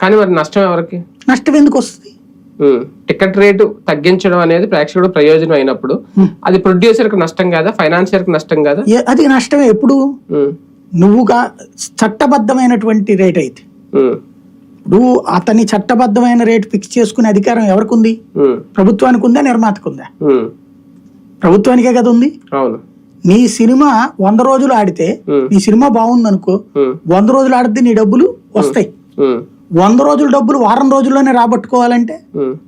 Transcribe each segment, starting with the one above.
కానీ మరి నష్టం ఎవరికి నష్టం ఎందుకు వస్తుంది. టికెట్ రేటు తగ్గించడం అనేది ప్రేక్షకుడు ప్రయోజనం అయినప్పుడు అది ప్రొడ్యూసర్కి నష్టం కాదా ఫైనాన్షియర్కి నష్టం కాదా అది నష్టమే ఎప్పుడు. నువ్వుగా చట్టబద్ధమైనటువంటి రేట్ అయితే. నువ్వు అతని చట్టబద్ధమైన రేట్ ఫిక్స్ చేసుకునే అధికారం ఎవరికి ఉంది. ప్రభుత్వానికి ఉందా నిర్మాతకు ఉందా. ప్రభుత్వానికే కదా ఉంది అవును నీ సినిమా వంద రోజులు ఆడితే. నీ సినిమా బాగుందనుకో ఉమ్. వంద రోజులు ఆడితే నీ డబ్బులు వస్తాయి. వంద రోజుల డబ్బులు వారం రోజుల్లోనే రాబట్టుకోవాలంటే.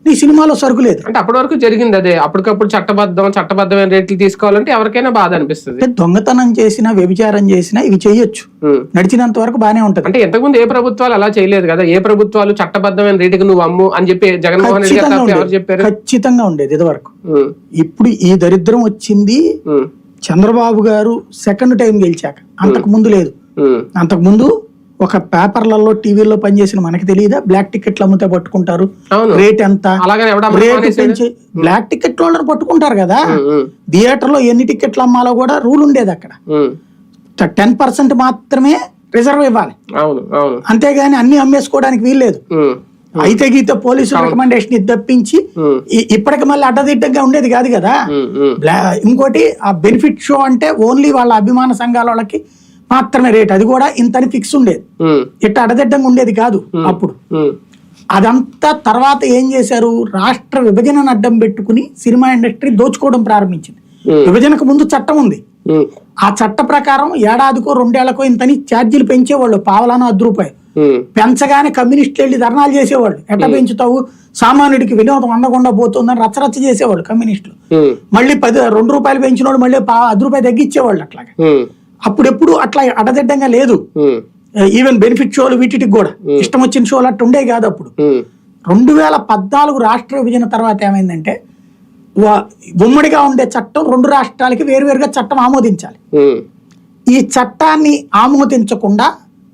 నీ సినిమాలో సరుకు లేదు. అంటే అప్పటి వరకు జరిగింది అదే. అప్పటికప్పుడు చట్టబద్ధం చట్టబద్ధమైన రేట్లు తీసుకోవాలంటే ఎవరికైనా బాధ అనిపిస్తుంది. దొంగతనం చేసినా వ్యభిచారం చేసినా ఇవి చేయొచ్చు. నడిచినంత వరకు బానే ఉంటది. అంటే ఇంతకుముందు ఏ ప్రభుత్వాలు అలా చేయలేదు కదా. ఏ ప్రభుత్వాలు చట్టబద్ధమైన రేటుకి నువ్వు అమ్ము అని చెప్పి జగన్మోహన్ రెడ్డి గారు ఎవరు చెప్పారు? ఖచ్చితంగా ఉండేది ఇదివరకు. ఇప్పుడు ఈ దరిద్రం వచ్చింది. చంద్రబాబు గారు సెకండ్ టైం గెలిచాక. అంతకు ముందు లేదు. అంతకు ముందు ఒక పేపర్లలో టీవీల్లో పనిచేసిన మనకి తెలియదా బ్లాక్ టికెట్లు అమ్మితే పట్టుకుంటారు. రేట్ ఎంత? రేటు? పెంచి బ్లాక్ టికెట్ వాళ్ళని పట్టుకుంటారు కదా. థియేటర్లో ఎన్ని టికెట్లు అమ్మాలో కూడా రూల్ ఉండేది అక్కడ. టెన్ పర్సెంట్ మాత్రమే రిజర్వ్ ఇవ్వాలి. అంతేగాని అన్ని అమ్మేసుకోవడానికి వీల్లేదు. అయితే గీత పోలీసు రికమెండేషన్ ఇది తప్పించి ఇప్పటికి మళ్ళీ అడ్డదిడ్డంగా ఉండేది కాదు కదా? ఇంకోటి ఆ బెనిఫిట్ షో అంటే ఓన్లీ వాళ్ళ అభిమాన సంఘాల వాళ్ళకి మాత్రమే రేట్ అది కూడా ఇంతని ఫిక్స్ ఉండేది. ఇట్ట అడదిడ్డంగా ఉండేది కాదు అప్పుడు. అదంతా తర్వాత ఏం చేశారు రాష్ట్ర విభజనను అడ్డం పెట్టుకుని సినిమా ఇండస్ట్రీ దోచుకోవడం ప్రారంభించింది. విభజనకు ముందు చట్టం ఉంది. ఆ చట్ట ప్రకారం ఏడాదికో రెండేళ్ళకో ఇంతని ఛార్జీలు పెంచేవాళ్ళు పావలాను అర్ధ రూపాయి ఉమ్. పెంచగానే కమ్యూనిస్టులు వెళ్ళి ధర్నాలు చేసేవాళ్ళు ఎట్ట పెంచుతావు సామాన్యుడికి వినోదం అందకుండా పోతుందని రచ్చరచ్చ చేసేవాళ్ళు కమ్యూనిస్టులు. మళ్ళీ మళ్ళీ పది రెండు రూపాయలు పెంచినోడు మళ్ళీ పా- అర్ధ రూపాయి తగ్గించేవాళ్ళు అట్లాగా. అప్పుడెప్పుడు అట్లా అడదిడ్డంగా లేదు. ఈవెన్ బెనిఫిట్ షోలు వీటికి కూడా ఇష్టం వచ్చిన షోలు అట్టు ఉండే కాదు అప్పుడు. రెండు వేల పద్నాలుగు రాష్ట్ర విభజన తర్వాత ఏమైందంటే ఉమ్మడిగా ఉండే చట్టం రెండు రాష్ట్రాలకి వేరువేరుగా చట్టం ఆమోదించాలి. ఈ చట్టాన్ని ఆమోదించకుండా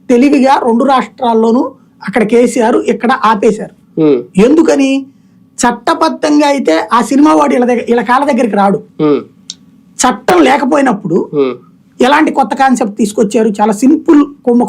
తెలివిగా రెండు రాష్ట్రాల్లోనూ అక్కడ కేసీఆర్ ఇక్కడ ఆపేశారు. ఎందుకని చట్టబద్ధంగా అయితే ఆ సినిమా వాడు ఇలా దగ్గర ఇలా కాళ్ళ దగ్గరికి రాడు. చట్టం లేకపోయినప్పుడు. ఎలాంటి కొత్త కాన్సెప్ట్ తీసుకొచ్చారు? చాలా సింపుల్ కుంభ